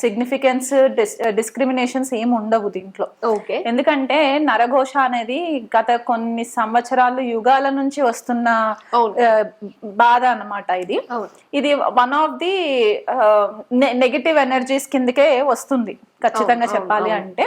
Significance discriminations ఏమి ఉండవు దీంట్లో. ఓకే. ఎందుకంటే నరఘోష అనేది గత కొన్ని సంవత్సరాలు యుగాల నుంచి వస్తున్న బాధ అన్నమాట ఇది. ఇది one of the negative energies కిందకే వస్తుంది ఖచ్చితంగా చెప్పాలి. అంటే.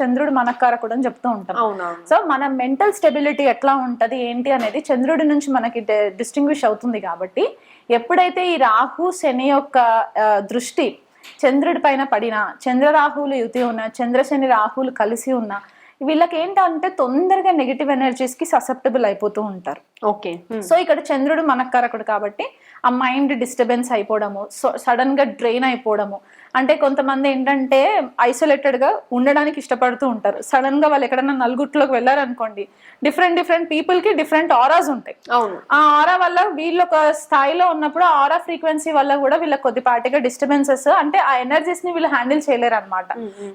చంద్రుడు మనకారకుడు అని చెప్తూ ఉంటాం. సో మన మెంటల్ స్టెబిలిటీ ఎట్లా ఉంటది ఏంటి అనేది చంద్రుడి నుంచి మనకి డిస్టింగ్విష్ అవుతుంది కాబట్టి ఎప్పుడైతే ఈ రాహు శని యొక్క దృష్టి చంద్రుడి పైన పడిన చంద్రరాహువులు యుతి ఉన్న చంద్రశని రాహువులు కలిసి ఉన్న వీళ్ళకి ఏంటంటే తొందరగా నెగిటివ్ ఎనర్జీస్కి ససెప్టబుల్ అయిపోతూ ఉంటారు. ఓకే. సో ఇక్కడ చంద్రుడు మనకారకుడు కాబట్టి ఆ మైండ్ డిస్టర్బెన్స్ అయిపోవడము సో సడన్గా డ్రైన్ అయిపోవడము అంటే కొంతమంది ఏంటంటే ఐసోలేటెడ్గా ఉండడానికి ఇష్టపడుతూ ఉంటారు. సడన్గా వాళ్ళు ఎక్కడైనా నలుగుట్లోకి వెళ్ళారనుకోండి డిఫరెంట్ డిఫరెంట్ పీపుల్కి డిఫరెంట్ ఆరాస్ ఉంటాయి. ఆ ఆరా వల్ల వీళ్ళు ఒక స్థాయిలో ఉన్నప్పుడు ఆ ఆరా ఫ్రీక్వెన్సీ వల్ల కూడా వీళ్ళకి కొద్దిపాటిగా డిస్టర్బెన్సెస్ అంటే ఆ ఎనర్జీస్ని వీళ్ళు హ్యాండిల్ చేయలేరు అనమాట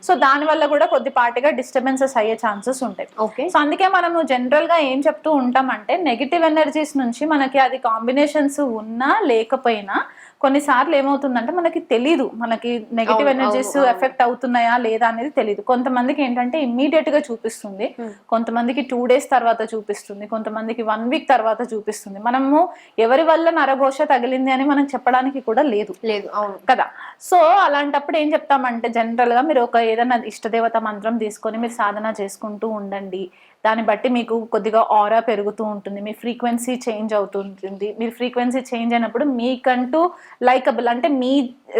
సో దాని వల్ల కూడా కొద్దిపాటిగా డిస్టర్బెన్సెస్ అయ్యే ఛాన్సెస్ ఉంటాయి. ఓకే. సో అందుకే మనము జనరల్గా ఏం చెప్తూ ఉంటామంటే నెగిటివ్ ఎనర్జీస్ నుంచి మనకి అది కాంబినేషన్స్ ఉన్నా లేకపోయినా కొన్నిసార్లు ఏమవుతుందంటే మనకి తెలీదు. మనకి నెగిటివ్ ఎనర్జీస్. ఎఫెక్ట్ అవుతున్నాయా లేదా అనేది తెలియదు కొంతమందికి ఏంటంటే ఇమ్మీడియట్గా చూపిస్తుంది. కొంతమందికి టూ డేస్ తర్వాత చూపిస్తుంది. కొంతమందికి వన్ వీక్ తర్వాత చూపిస్తుంది. మనము ఎవరి వల్ల నరఘోష తగిలింది అని మనం చెప్పడానికి కూడా లేదు. లేదు అవును. కదా? సో అలాంటప్పుడు ఏం చెప్తామంటే జనరల్గా మీరు ఒక ఏదైనా ఇష్టదేవత మంత్రం తీసుకొని మీరు సాధన చేసుకుంటూ ఉండండి. దాన్ని బట్టి మీకు కొద్దిగా ఆరా పెరుగుతూ ఉంటుంది. మీ ఫ్రీక్వెన్సీ చేంజ్ అవుతుంటుంది మీరు ఫ్రీక్వెన్సీ చేంజ్ అయినప్పుడు మీకంటూ లైకబుల్ అంటే మీ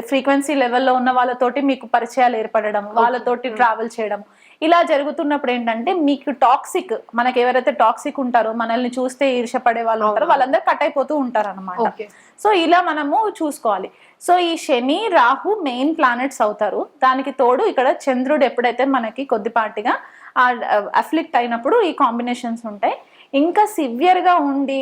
ఫ్రీక్వెన్సీ లెవెల్లో ఉన్న వాళ్ళతోటి మీకు పరిచయాలు ఏర్పడడం వాళ్ళతోటి ట్రావెల్ చేయడం ఇలా జరుగుతున్నప్పుడు ఏంటంటే మీకు టాక్సిక్ మనకి ఎవరైతే టాక్సిక్ ఉంటారో మనల్ని చూస్తే ఈర్షపడే వాళ్ళు ఉంటారో వాళ్ళందరూ కట్ అయిపోతూ ఉంటారు అనమాట సో ఇలా మనము చూసుకోవాలి. సో ఈ శని రాహు మెయిన్ ప్లానెట్స్ అవుతారు. దానికి తోడు ఇక్కడ చంద్రుడు ఎప్పుడైతే మనకి కొద్దిపాటిగా అఫ్లిక్ట్ అయినప్పుడు ఈ కాంబినేషన్స్ ఉంటాయి. ఇంకా సివియర్గా ఉండి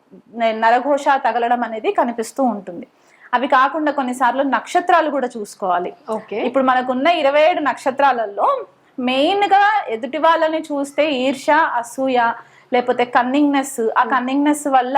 నరఘోష తగలడం అనేది కనిపిస్తూ ఉంటుంది. అవి కాకుండా కొన్నిసార్లు నక్షత్రాలు కూడా చూసుకోవాలి. ఓకే. ఇప్పుడు మనకున్న ఇరవై ఏడు నక్షత్రాలలో మెయిన్గా ఎదుటి వాళ్ళని చూస్తే ఈర్ష అసూయ లేకపోతే కన్నింగ్నెస్ ఆ కన్నింగ్నెస్ వల్ల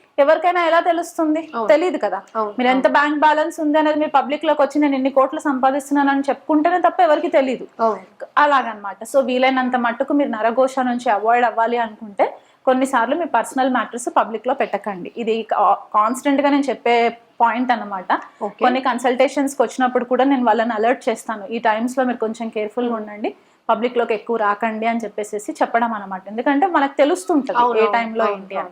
ఎవరికైనా ఎలా తెలుస్తుంది. తెలియదు కదా. మీరు ఎంత బ్యాంక్ బ్యాలెన్స్ ఉంది అనేది మీరు పబ్లిక్లోకి వచ్చి నేను ఇన్ని కోట్లు సంపాదిస్తున్నాను అని చెప్పుకుంటేనే తప్ప ఎవరికి తెలియదు అలాగనమాట. సో వీలైనంత మట్టుకు మీరు నరఘోష నుంచి అవాయిడ్ అవ్వాలి అనుకుంటే కొన్నిసార్లు మీ పర్సనల్ మ్యాటర్స్ పబ్లిక్లో పెట్టకండి. ఇది కాన్స్టెంట్గా నేను చెప్పే పాయింట్ అన్నమాట. Okay. కొన్ని కన్సల్టేషన్స్కి వచ్చినప్పుడు కూడా నేను వాళ్ళని అలర్ట్ చేస్తాను. ఈ టైమ్స్లో మీరు కొంచెం కేర్ఫుల్గా ఉండండి. పబ్లిక్లోకి ఎక్కువ రాకండి అని చెప్పేసి చెప్పడం అనమాట ఎందుకంటే మనకు తెలుస్తుంటది ఏ టైంలో ఏంటి అని.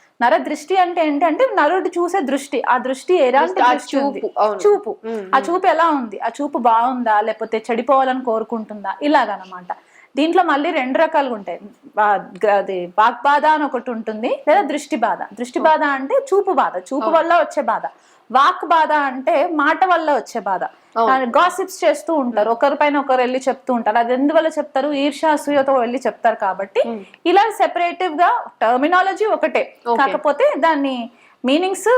నర దృష్టి అంటే ఏంటి అంటే నరుడు చూసే దృష్టి. ఆ దృష్టి ఎలాంటి ఆ దృష్టి ఉంది? చూపు, ఆ చూపు ఎలా ఉంది? ఆ చూపు బాగుందా? లేకపోతే చెడిపోవాలని కోరుకుంటుందా? ఇలాగనమాట. దీంట్లో మళ్ళీ రెండు రకాలుగా ఉంటాయి. అది వాక్ బాధ అని ఒకటి ఉంటుంది లేదా దృష్టి బాధ. దృష్టి బాధ అంటే చూపు బాధ. చూపు వల్ల వచ్చే బాధ. వాక్ బాధ అంటే మాట వల్ల వచ్చే బాధ. గాసిప్స్ చేస్తూ ఉంటారు. ఒకరి పైన ఒకరు వెళ్ళి చెప్తూ ఉంటారు. అది ఎందువల్ల చెప్తారు? ఈర్ష్య అసూయతో వెళ్ళి చెప్తారు కాబట్టి ఇలా సెపరేటివ్గా టర్మినాలజీ ఒకటే. కాకపోతే దాన్ని మీనింగ్స్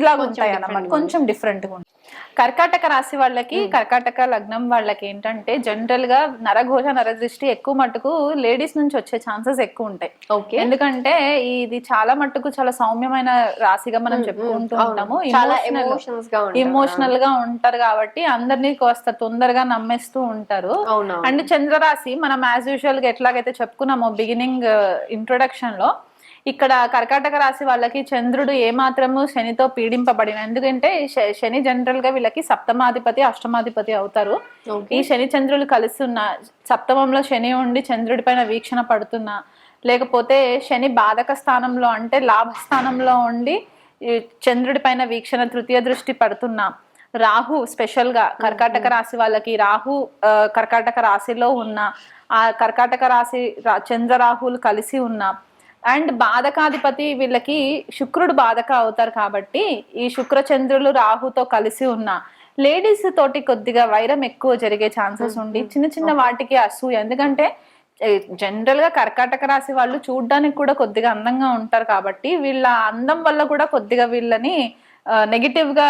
ఇలా ఉంటాయి అన్నమాట కొంచెం డిఫరెంట్గా ఉంటాయి. కర్కాటక రాశి వాళ్ళకి కర్కాటక లగ్నం వాళ్ళకి ఏంటంటే జనరల్గా నరఘోష నరదృష్టి ఎక్కువ మట్టుకు లేడీస్ నుంచి వచ్చే ఛాన్సెస్ ఎక్కువ ఉంటాయి. ఓకే ఎందుకంటే ఇది చాలా మట్టుకు చాలా సౌమ్యమైన రాశిగా మనం చెప్పుకుంటూ ఉంటాము. చాలా ఎమోషన్స్గా ఉంటారు. ఇమోషనల్గా ఉంటారు కాబట్టి అందరినీ కాస్త తొందరగా నమ్మేస్తూ ఉంటారు. అండ్ చంద్రరాశి మనం యాజ్ యూజువల్గా ఎట్లాగైతే చెప్పుకున్నామో బిగినింగ్ ఇంట్రొడక్షన్లో ఇక్కడ కర్కాటక రాశి వాళ్ళకి చంద్రుడు ఏమాత్రము శనితో పీడింపబడిన ఎందుకంటే శని జనరల్గా వీళ్ళకి సప్తమాధిపతి అష్టమాధిపతి అవుతారు. ఈ శని చంద్రులు కలిసి ఉన్న సప్తమంలో శని ఉండి చంద్రుడి పైన వీక్షణ పడుతున్నా లేకపోతే శని బాధక స్థానంలో అంటే లాభ స్థానంలో ఉండి చంద్రుడి పైన వీక్షణ తృతీయ దృష్టి పడుతున్నా రాహు స్పెషల్గా కర్కాటక రాశి వాళ్ళకి రాహు ఆ, కర్కాటక రాశిలో ఉన్న ఆ కర్కాటక రాశి రా- చంద్ర రాహులు కలిసి ఉన్న అండ్ బాధకాధిపతి వీళ్ళకి శుక్రుడు బాధక అవుతారు కాబట్టి ఈ శుక్ర చంద్రులు రాహుతో కలిసి ఉన్న లేడీస్ తోటి కొద్దిగా వైరం ఎక్కువ జరిగే ఛాన్సెస్ ఉండి చిన్న చిన్న వాటికి అసూయ. ఎందుకంటే జనరల్గా కర్కాటక రాశి వాళ్ళు చూడడానికి కూడా కొద్దిగా అందంగా ఉంటారు కాబట్టి వీళ్ళ అందం వల్ల కూడా కొద్దిగా వీళ్ళని నెగిటివ్గా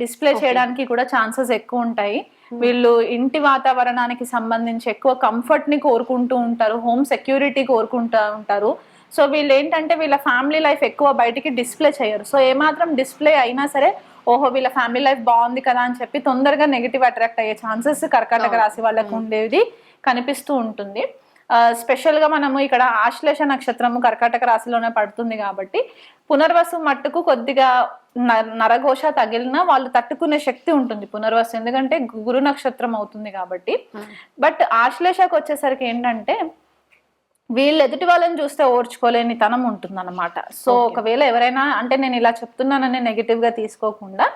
డిస్ప్లే చేయడానికి కూడా ఛాన్సెస్ ఎక్కువ ఉంటాయి. వీళ్ళు ఇంటి వాతావరణానికి సంబంధించి ఎక్కువ కంఫర్ట్ని కోరుకుంటూ ఉంటారు. హోమ్ సెక్యూరిటీ కోరుకుంటూ ఉంటారు. సో వీళ్ళు ఏంటంటే వీళ్ళ ఫ్యామిలీ లైఫ్ ఎక్కువ బయటికి డిస్ప్లే చేయరు. సో ఏమాత్రం డిస్ప్లే అయినా సరే ఓహో వీళ్ళ ఫ్యామిలీ లైఫ్ బాగుంది కదా అని చెప్పి తొందరగా నెగిటివ్ అట్రాక్ట్ అయ్యే ఛాన్సెస్ కర్కాటక రాశి వాళ్ళకు ఉండేది కనిపిస్తూ ఉంటుంది. ఆ, స్పెషల్గా మనము ఇక్కడ ఆశ్లేష నక్షత్రము కర్కాటక రాశిలోనే పడుతుంది కాబట్టి పునర్వసు మట్టుకు కొద్దిగా నరఘోష తగిలినా వాళ్ళు తట్టుకునే శక్తి ఉంటుంది పునర్వసు. ఎందుకంటే గురు నక్షత్రం అవుతుంది కాబట్టి. బట్ ఆశ్లేషకు వచ్చేసరికి ఏంటంటే వీళ్ళు ఎదుటి వాళ్ళని చూస్తే ఓర్చుకోలేని తనం ఉంటుంది సో ఒకవేళ ఎవరైనా అంటే నేను ఇలా చెప్తున్నానని నెగిటివ్గా తీసుకోకుండా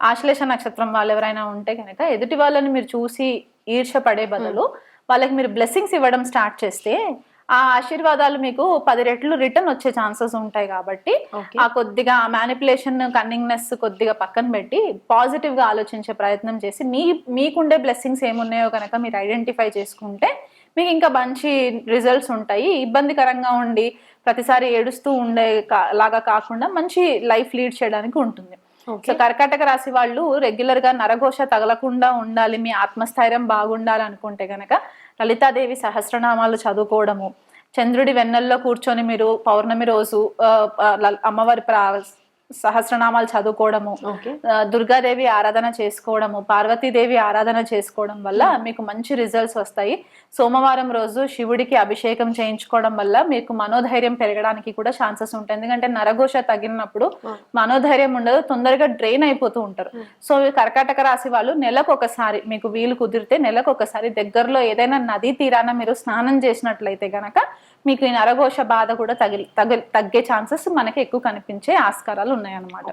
ఆశ్లేష నక్షత్రం వాళ్ళు ఎవరైనా ఉంటే కనుక ఎదుటి వాళ్ళని మీరు చూసి ఈర్ష పడే బదులు వాళ్ళకి మీరు బ్లెస్సింగ్స్ ఇవ్వడం స్టార్ట్ చేస్తే ఆ ఆశీర్వాదాలు మీకు పది రెట్లు రిటర్న్ వచ్చే ఛాన్సెస్ ఉంటాయి కాబట్టి. ఆ కొద్దిగా మ్యానిపులేషన్ కన్నింగ్నెస్ కొద్దిగా పక్కన పెట్టి పాజిటివ్గా ఆలోచించే ప్రయత్నం చేసి మీ మీకుండే బ్లెస్సింగ్స్ ఏమున్నాయో కనుక మీరు ఐడెంటిఫై చేసుకుంటే మీకు ఇంకా మంచి రిజల్ట్స్ ఉంటాయి. ఇబ్బందికరంగా ఉండి ప్రతిసారి ఏడుస్తూ ఉండే లాగా కాకుండా మంచి లైఫ్ లీడ్ చేయడానికి ఉంటుంది. సో కర్కాటక రాశి వాళ్ళు రెగ్యులర్గా నరఘోష తగలకుండా ఉండాలి మీ ఆత్మస్థైర్యం బాగుండాలి అనుకుంటే గనక లలితాదేవి సహస్రనామాలు చదువుకోవడము చంద్రుడి వెన్నెల్లో కూర్చొని మీరు పౌర్ణమి రోజు అమ్మవారి ప్రా సహస్రనామాలు చదువుకోవడము దుర్గాదేవి ఆరాధన చేసుకోవడము పార్వతీదేవి ఆరాధన చేసుకోవడం వల్ల మీకు మంచి రిజల్ట్స్ వస్తాయి. సోమవారం రోజు శివుడికి అభిషేకం చేయించుకోవడం వల్ల మీకు మనోధైర్యం పెరగడానికి కూడా ఛాన్సెస్ ఉంటాయి. ఎందుకంటే నరఘోష తగిలినప్పుడు మనోధైర్యం ఉండదు తొందరగా డ్రైన్ అయిపోతూ ఉంటారు. సో ఈ కర్కాటక రాశి వాళ్ళు నెలకు ఒకసారి మీకు వీలు కుదిరితే నెలకు ఒకసారి దగ్గరలో ఏదైనా నదీ తీరాన మీరు స్నానం చేసినట్లయితే గనక మీకు ఈ నరఘోష బాధ కూడా తగిలి తగ్గే ఛాన్సెస్ మనకి ఎక్కువ కనిపించే ఆస్కారాలు ఉన్నాయన్నమాట.